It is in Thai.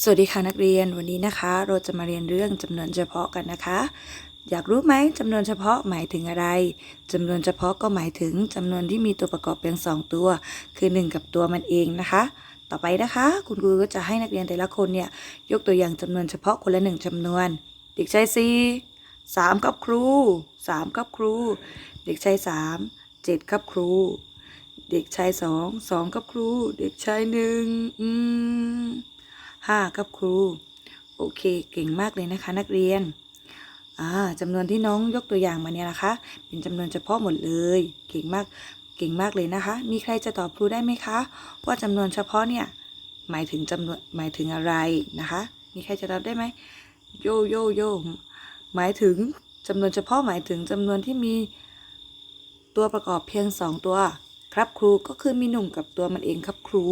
สวัสดีค่ะนักเรียนวันนี้นะคะ เราจะมาเรียนเรื่องจำนวนเฉพาะกันนะคะ อยากรู้ไหมจำนวนเฉพาะหมายถึงอะไรจำนวนเฉพาะก็หมายถึงจำนวนที่มีตัวประกอบเพียงสองตัว คือ 1 กับตัวมันเองนะคะ ต่อไปนะคะ คุณครูก็จะให้นักเรียนแต่ละคนเนี่ยยกตัวอย่างจำนวนเฉพาะคนละหนึ่งจำนวน เด็กชายสี่สามครับครูสามครับครู เด็กชายสามเจ็ดครับครู เด็กชายสองสองครับครู เด็กชายหนึ่งอืม ห้าครับครู โอเคเก่งมากเลยนะคะ นักเรียนจำนวนที่น้องยกตัวอย่างมาเนี่ยนะคะ เป็นจำนวนเฉพาะหมดเลย เก่งมากเก่งมากเลยนะคะ มีใครจะตอบครูได้ไหมคะ ว่าจำนวนเฉพาะเนี่ยหมายถึงจำนวนหมายถึงอะไรนะคะ มีใครจะตอบได้ไหมโยโยโยหมายถึงจำนวนเฉพาะหมายถึงจำนวนที่มีตัวประกอบเพียงสองตัว ครับครูก็คือมีหนุ่มกับตัวมันเองครับครู